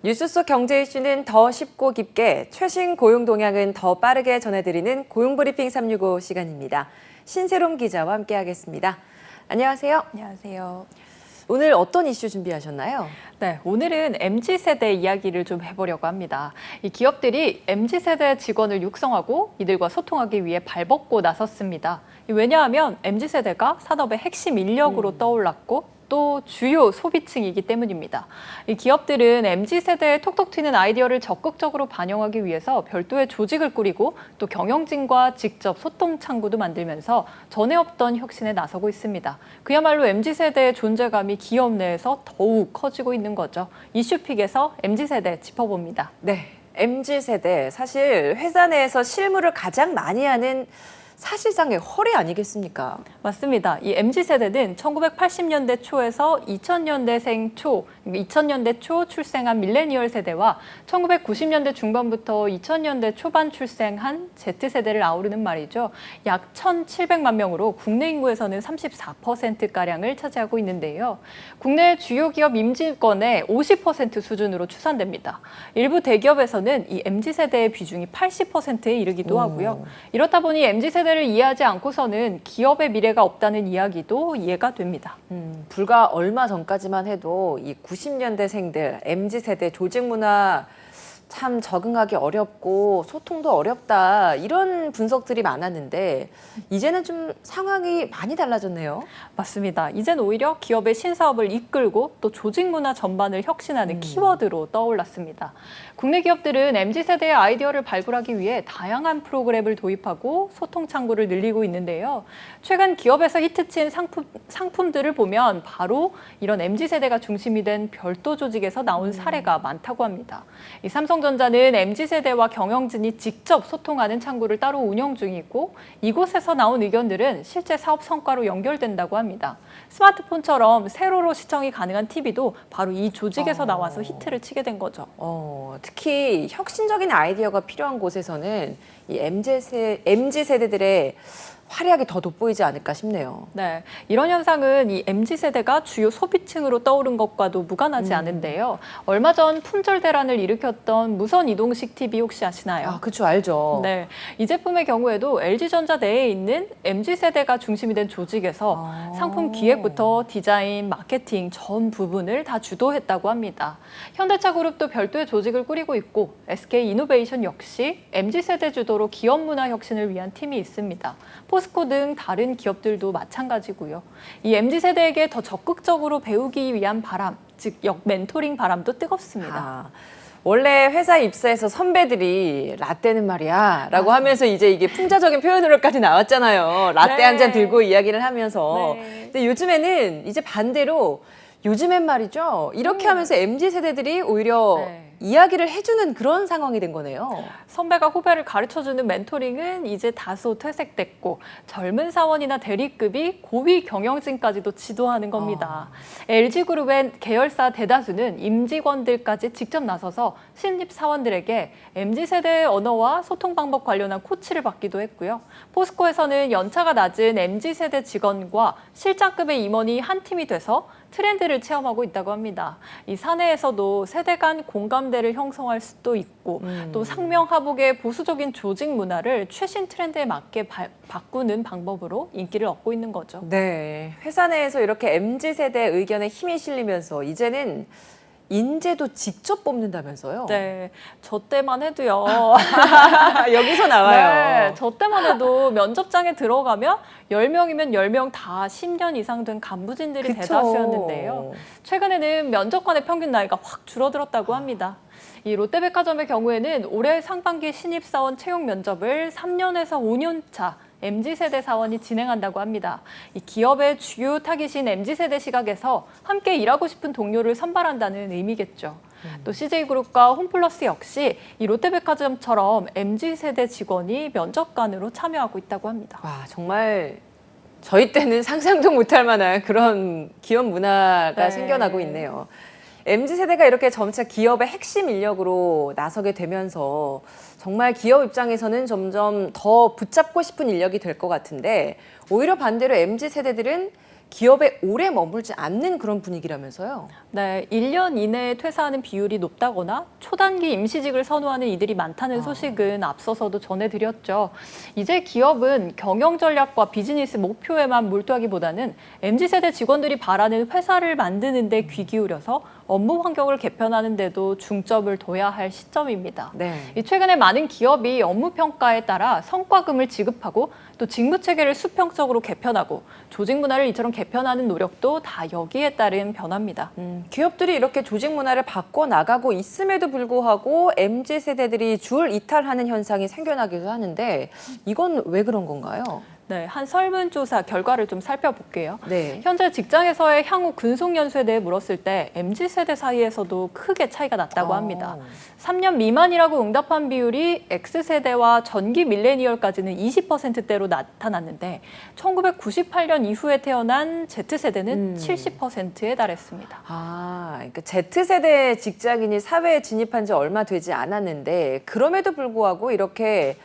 뉴스 속 경제 이슈는 더 쉽고 깊게 최신 고용 동향은 더 빠르게 전해드리는 고용브리핑 365 시간입니다. 신세롬 기자와 함께하겠습니다. 안녕하세요. 안녕하세요. 오늘 어떤 이슈 준비하셨나요? 네, 오늘은 MZ 세대 이야기를 좀 해보려고 합니다. 이 기업들이 MZ 세대 직원을 육성하고 이들과 소통하기 위해 발벗고 나섰습니다. 왜냐하면 MZ 세대가 산업의 핵심 인력으로 떠올랐고 또 주요 소비층이기 때문입니다. 이 기업들은 MZ 세대의 톡톡 튀는 아이디어를 적극적으로 반영하기 위해서 별도의 조직을 꾸리고 또 경영진과 직접 소통 창구도 만들면서 전에 없던 혁신에 나서고 있습니다. 그야말로 MZ 세대의 존재감이 기업 내에서 더욱 커지고 있는 거죠. 이슈픽에서 MZ 세대 짚어봅니다. 네. MZ 세대 사실 회사 내에서 실무를 가장 많이 하는 사실상의 허리 아니겠습니까? 맞습니다. 이 MZ 세대는 1980년대 초에서 2000년대생 초, 2000년대 초 출생한 밀레니얼 세대와 1990년대 중반부터 2000년대 초반 출생한 Z 세대를 아우르는 말이죠. 약 1,700만 명으로 국내 인구에서는 34% 가량을 차지하고 있는데요. 국내 주요 기업 임직원의 50% 수준으로 추산됩니다. 일부 대기업에서는 이 MZ 세대의 비중이 80%에 이르기도 하고요. 이렇다 보니 MZ 세대 를 이해하지 않고서는 기업의 미래가 없다는 이야기도 이해가 됩니다. 음, 불과 얼마 전까지만 해도 이 90년대생들 MZ 세대 조직 문화 참 적응하기 어렵고 소통도 어렵다 이런 분석들이 많았는데 이제는 좀 상황이 많이 달라졌네요. 맞습니다. 이젠 오히려 기업의 신사업을 이끌고 또 조직 문화 전반을 혁신하는 키워드로 떠올랐습니다. 국내 기업들은 MZ 세대의 아이디어를 발굴하기 위해 다양한 프로그램을 도입하고 소통 창구를 늘리고 있는데요. 최근 기업에서 히트친 상품, 상품들을 보면 바로 이런 MZ 세대가 중심이 된 별도 조직에서 나온 사례가 많다고 합니다. 이 삼성 전자는 MZ 세대와 경영진이 직접 소통하는 창구를 따로 운영 중이고 이곳에서 나온 의견들은 실제 사업 성과로 연결된다고 합니다. 스마트폰처럼 세로로 시청이 가능한 TV도 바로 이 조직에서 어. 나와서 히트를 치게 된 거죠. 어, 특히 혁신적인 아이디어가 필요한 곳에서는 이 MZ, 세, MZ 세대들의 활약이 더 돋보이지 않을까 싶네요. 네, 이런 현상은 이 MZ 세대가 주요 소비층으로 떠오른 것과도 무관하지 않은데요. 얼마 전 품절 대란을 일으켰던 무선 이동식 TV 혹시 아시나요? 아, 그쵸, 알죠. 네, 이 제품의 경우에도 LG전자 내에 있는 MZ 세대가 중심이 된 조직에서 아. 상품 기획부터 디자인, 마케팅 전 부분을 다 주도했다고 합니다. 현대차 그룹도 별도의 조직을 꾸리고 있고 SK 이노베이션 역시 MZ 세대 주도로 기업 문화 혁신을 위한 팀이 있습니다. 포 스코 등 다른 기업들도 마찬가지고요. 이 MZ 세대에게 더 적극적으로 배우기 위한 바람, 즉 역 멘토링 바람도 뜨겁습니다. 아, 원래 회사에 입사해서 선배들이 라떼는 말이야 라고 하면서 이제 이게 풍자적인 표현으로까지 나왔잖아요. 라떼 네. 한잔 들고 이야기를 하면서. 네. 근데 요즘에는 이제 반대로 요즘엔 말이죠. 이렇게 하면서 MZ 세대들이 오히려 네. 이야기를 해주는 그런 상황이 된 거네요. 선배가 후배를 가르쳐주는 멘토링은 이제 다소 퇴색됐고 젊은 사원이나 대리급이 고위 경영진까지도 지도하는 겁니다. LG그룹의 계열사 대다수는 임직원들까지 직접 나서서 신입 사원들에게 MZ세대의 언어와 소통 방법 관련한 코치를 받기도 했고요. 포스코에서는 연차가 낮은 MZ세대 직원과 실장급의 임원이 한 팀이 돼서 트렌드를 체험하고 있다고 합니다. 이 사내에서도 세대 간 공감대를 형성할 수도 있고 또 상명하복의 보수적인 조직 문화를 최신 트렌드에 맞게 바, 바꾸는 방법으로 인기를 얻고 있는 거죠. 네. 회사 내에서 이렇게 MZ 세대 의견에 힘이 실리면서 이제는 인재도 직접 뽑는다면서요? 네, 저 때만 해도요. 여기서 나와요. 네, 저 때만 해도 면접장에 들어가면 10명이면 10명 다 10년 이상 된 간부진들이 그쵸. 대다수였는데요. 최근에는 면접관의 평균 나이가 확 줄어들었다고 합니다. 이 롯데백화점의 경우에는 올해 상반기 신입사원 채용 면접을 3년에서 5년 차 MZ세대 사원이 진행한다고 합니다. 이 기업의 주요 타깃인 MZ세대 시각에서 함께 일하고 싶은 동료를 선발한다는 의미겠죠. 또 CJ그룹과 홈플러스 역시 이 롯데백화점처럼 MZ세대 직원이 면접관으로 참여하고 있다고 합니다. 와 정말 저희 때는 상상도 못할 만한 그런 기업 문화가 네. 생겨나고 있네요. MZ 세대가 이렇게 점차 기업의 핵심 인력으로 나서게 되면서 정말 기업 입장에서는 점점 더 붙잡고 싶은 인력이 될 것 같은데 오히려 반대로 MZ 세대들은 기업에 오래 머물지 않는 그런 분위기라면서요. 네, 1년 이내에 퇴사하는 비율이 높다거나 초단기 임시직을 선호하는 이들이 많다는 아. 소식은 앞서서도 전해드렸죠. 이제 기업은 경영 전략과 비즈니스 목표에만 몰두하기보다는 MZ세대 직원들이 바라는 회사를 만드는 데 귀 기울여서 업무 환경을 개편하는 데도 중점을 둬야 할 시점입니다. 네. 이 최근에 많은 기업이 업무 평가에 따라 성과금을 지급하고 또 직무 체계를 수평적으로 개편하고 조직 문화를 이처럼 개편하는 노력도 다 여기에 따른 변화입니다. 음, 기업들이 이렇게 조직 문화를 바꿔 나가고 있음에도 불구하고 MZ 세대들이 줄 이탈하는 현상이 생겨나기도 하는데 이건 왜 그런 건가요? 네, 한 설문조사 결과를 좀 살펴볼게요. 네. 현재 직장에서의 향후 근속 연수에 대해 물었을 때 MZ 세대 사이에서도 크게 차이가 났다고 합니다. 어. 3년 미만이라고 응답한 비율이 X세대와 전기 밀레니얼까지는 20%대로 나타났는데 1998년 이후에 태어난 Z세대는 음. 70%에 달했습니다. 아, 그러니까 Z세대 직장인이 사회에 진입한 지 얼마 되지 않았는데 그럼에도 불구하고 이렇게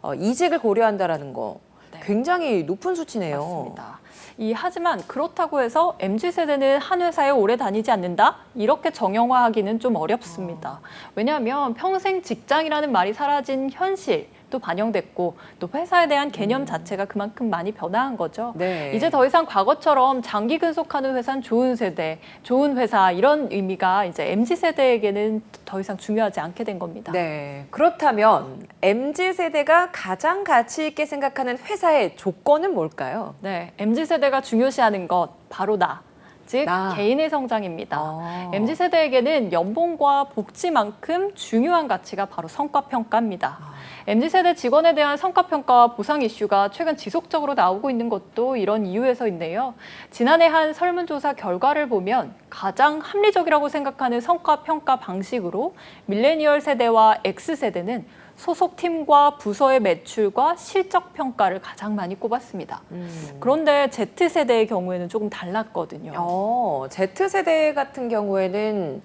어, 이직을 고려한다라는 거 네. 굉장히 높은 수치네요. 맞습니다. 이 하지만 그렇다고 해서 MZ 세대는 한 회사에 오래 다니지 않는다 이렇게 정형화하기는 좀 어렵습니다. 왜냐하면 평생 직장이라는 말이 사라진 현실. 또 반영됐고 또 회사에 대한 개념 자체가 그만큼 많이 변화한 거죠. 네. 이제 더 이상 과거처럼 장기 근속하는 회사는 좋은 세대, 좋은 회사 이런 의미가 이제 MZ 세대에게는 더 이상 중요하지 않게 된 겁니다. 네. 그렇다면 MZ 세대가 가장 가치 있게 생각하는 회사의 조건은 뭘까요? 네, MZ 세대가 중요시하는 것 바로 나, 즉 나. 개인의 성장입니다. 어. MZ 세대에게는 연봉과 복지만큼 중요한 가치가 바로 성과 평가입니다. 아. MZ 세대 직원에 대한 성과 평가와 보상 이슈가 최근 지속적으로 나오고 있는 것도 이런 이유에서인데요. 지난해 한 설문조사 결과를 보면 가장 합리적이라고 생각하는 성과 평가 방식으로 밀레니얼 세대와 X 세대는 소속 팀과 부서의 매출과 실적 평가를 가장 많이 꼽았습니다. 음. 그런데 Z 세대의 경우에는 조금 달랐거든요. 어, Z세대 같은 경우에는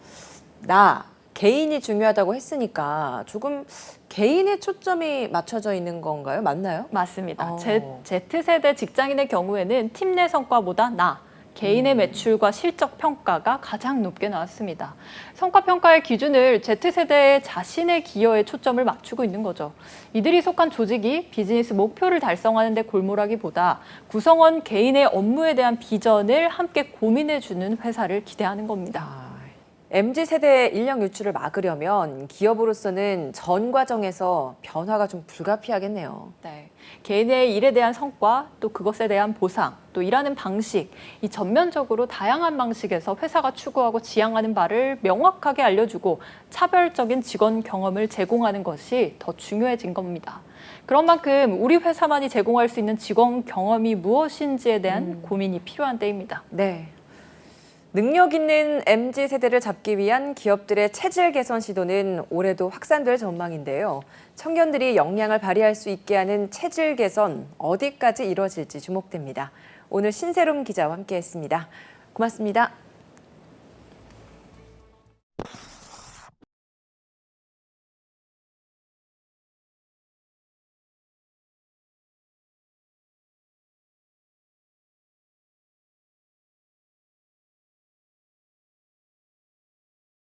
나 개인이 중요하다고 했으니까 조금 개인의 초점이 맞춰져 있는 건가요? 맞나요? 맞습니다. 어. Z, Z세대 직장인의 경우에는 팀 내 성과보다 나, 개인의 음. 매출과 실적 평가가 가장 높게 나왔습니다. 성과 평가의 기준을 Z세대의 자신의 기여에 초점을 맞추고 있는 거죠. 이들이 속한 조직이 비즈니스 목표를 달성하는 데 골몰하기보다 구성원 개인의 업무에 대한 비전을 함께 고민해 주는 회사를 기대하는 겁니다. 아, MZ 세대 인력 유출을 막으려면 기업으로서는 전 과정에서 변화가 좀 불가피하겠네요. 네. 개인의 일에 대한 성과, 또 그것에 대한 보상, 또 일하는 방식, 이 전면적으로 다양한 방식에서 회사가 추구하고 지향하는 바를 명확하게 알려주고 차별적인 직원 경험을 제공하는 것이 더 중요해진 겁니다. 그런 만큼 우리 회사만이 제공할 수 있는 직원 경험이 무엇인지에 대한 고민이 필요한 때입니다. 네. 능력 있는 MZ 세대를 잡기 위한 기업들의 체질 개선 시도는 올해도 확산될 전망인데요. 청년들이 역량을 발휘할 수 있게 하는 체질 개선 어디까지 이뤄질지 주목됩니다. 오늘 신세롬 기자와 함께했습니다. 고맙습니다.